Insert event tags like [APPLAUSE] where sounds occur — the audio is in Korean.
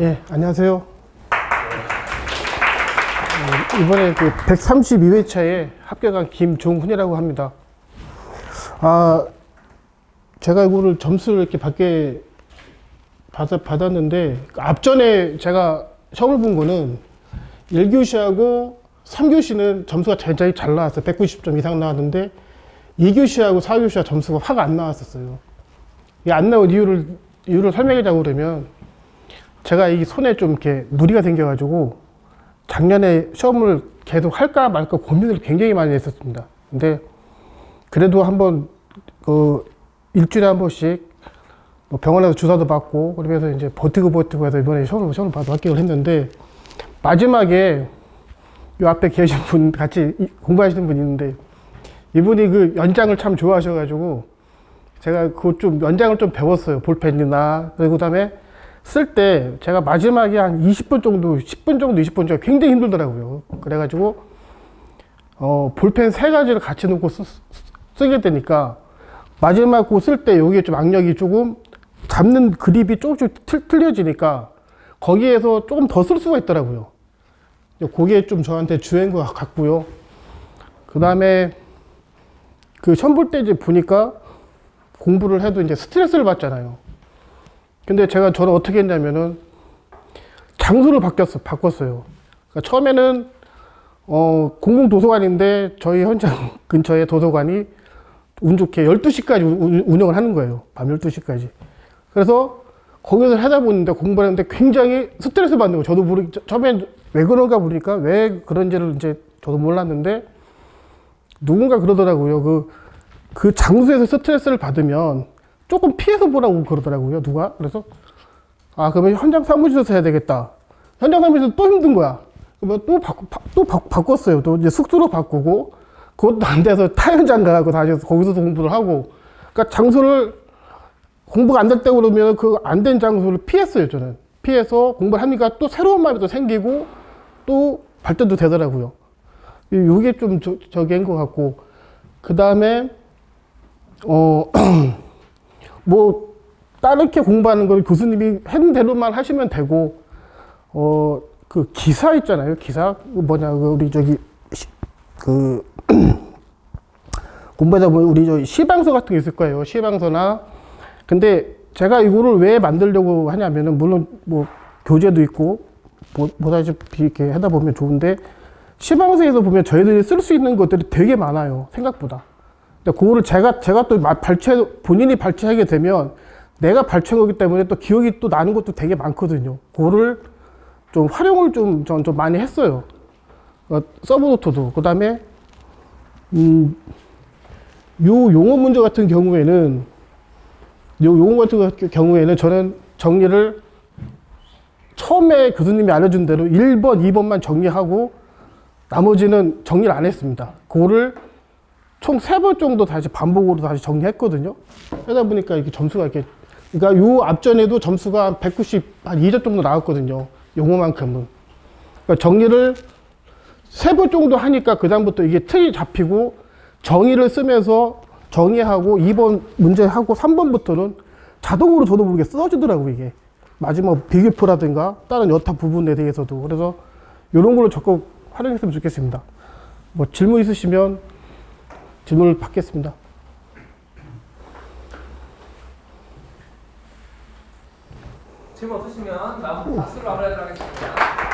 예, 안녕하세요. 어, 이번에 그 132회차에 합격한 김종훈이라고 합니다. 아, 제가 이거를 점수를 이렇게 받게 받아, 받았는데, 앞전에 제가 시험을 본 거는 1교시하고 3교시는 점수가 굉장히 잘 나왔어요. 190점 이상 나왔는데, 2교시하고 4교시가 점수가 확 안 나왔었어요. 이안 나온 이유를, 이유를 설명하자고 그러면, 제가 이 손에 좀 이렇게 무리가 생겨가지고 작년에 시험을 계속 할까 말까 고민을 굉장히 많이 했었습니다. 근데 그래도 한번 그 일주일에 한 번씩 뭐 병원에서 주사도 받고 그러면서 이제 버티고 버티고 해서 이번에 시험을 시험을 받아 합격을 했는데 마지막에 요 앞에 계신 분 같이 이- 공부하시는 분이 있는데 이분이 그 연장을 참 좋아하셔가지고 제가 그 좀 연장을 좀 배웠어요 볼펜이나 그리고 그다음에 쓸 때 제가 마지막에 한 20분 정도, 10분 정도, 20분 정도 굉장히 힘들더라고요. 그래가지고 어, 볼펜 세 가지를 같이 놓고 쓰, 게 되니까 마지막 거쓸때 여기에 좀 악력이 조금 잡는 그립이 조금씩 틀, 틀려지니까 거기에서 조금 더 쓸 수가 있더라고요. 그게 좀 저한테 주행인 것 같고요. 그 다음에 그볼때 이제 보니까 공부를 해도 이제 스트레스를 받잖아요. 근데 제가 저는 어떻게 했냐면은 장소를 바뀌었어, 바꿨어요. 그러니까 처음에는 어, 공공 도서관인데 저희 현장 [LAUGHS] 근처에 도서관이 운 좋게 12시까지 운영을 하는 거예요. 밤 12시까지. 그래서 거기서 하다 보는데 공부를 하는데 굉장히 스트레스 받는 거예요. 저도 모르, 저- 처음엔 왜 그런가 보니까 왜 그런지를 이제 저도 몰랐는데 누군가 그러더라고요. 그, 그 장소에서 스트레스를 받으면 조금 피해서 보라고 그러더라고요. 누가. 그래서 아, 그러면 현장 사무실에서 해야 되겠다. 현장 사무실에서 또 힘든 거야. 그러면 또 바꾸, 바, 또 바, 바꿨어요. 또 이제 숙소로 바꾸고 그것도 안 돼서 타 현장 가고 다시 거기서 공부를 하고 그러니까 장소를 공부가 안 될 때 그러면 그 안 된 장소를 피했어요. 저는 피해서 공부를 하니까 또 새로운 마음이 또 생기고 또 발전도 되더라고요. 이- 요게 좀 저, 저기인 것 같고 그 다음에 어 [CLEARS THROAT] 뭐 다르게 공부하는 건 교수님이 했는 대로만 하시면 되고 어 그 기사 있잖아요. 기사? 그 뭐냐 그 우리 저기 시- 그 [CLEARS THROAT] 공부하다 보면 우리 저 시방서 같은 게 있을 거예요. 시방서나. 근데 제가 이거를 왜 만들려고 하냐면은 물론 뭐 교재도 있고 뭐 보다시피 이렇게 하다 보면 좋은데 시방서에서 보면 저희들이 쓸 수 있는 것들이 되게 많아요. 생각보다 근데 그거를 제가 제가 또 마- 발췌 본인이 발췌하게 되면 내가 발췌한 거기 때문에 또 기억이 또 나는 것도 되게 많거든요. 그거를 좀 활용을 좀전좀 많이 했어요. 어, 서브노트도 그 다음에 음, 요 용어 문제 같은 경우에는 요 용어 같은 경우에는 저는 정리를 처음에 교수님이 알려준 대로 1번, 2번만 정리하고 나머지는 정리를 안 했습니다. 그거를 총 세 번 정도 다시 반복으로 다시 정리했거든요. 하다 보니까 이렇게 점수가 이렇게, 그러니까 요 앞전에도 점수가 한 190, 한 2점 정도 나왔거든요. 용어만큼은. 그러니까 정리를 세 번 정도 하니까 그다음부터 이게 틀이 잡히고 정의를 쓰면서 정의하고 2번 문제하고 3번부터는 자동으로 저도 모르게 써지더라고 이게. 마지막 비교표라든가 다른 여타 부분에 대해서도. 그래서 이런 걸로 적극 활용했으면 좋겠습니다. 뭐 질문 있으시면 질문을 받겠습니다. 질문 없으시면 다음 박수로 마무리하도록 하겠습니다.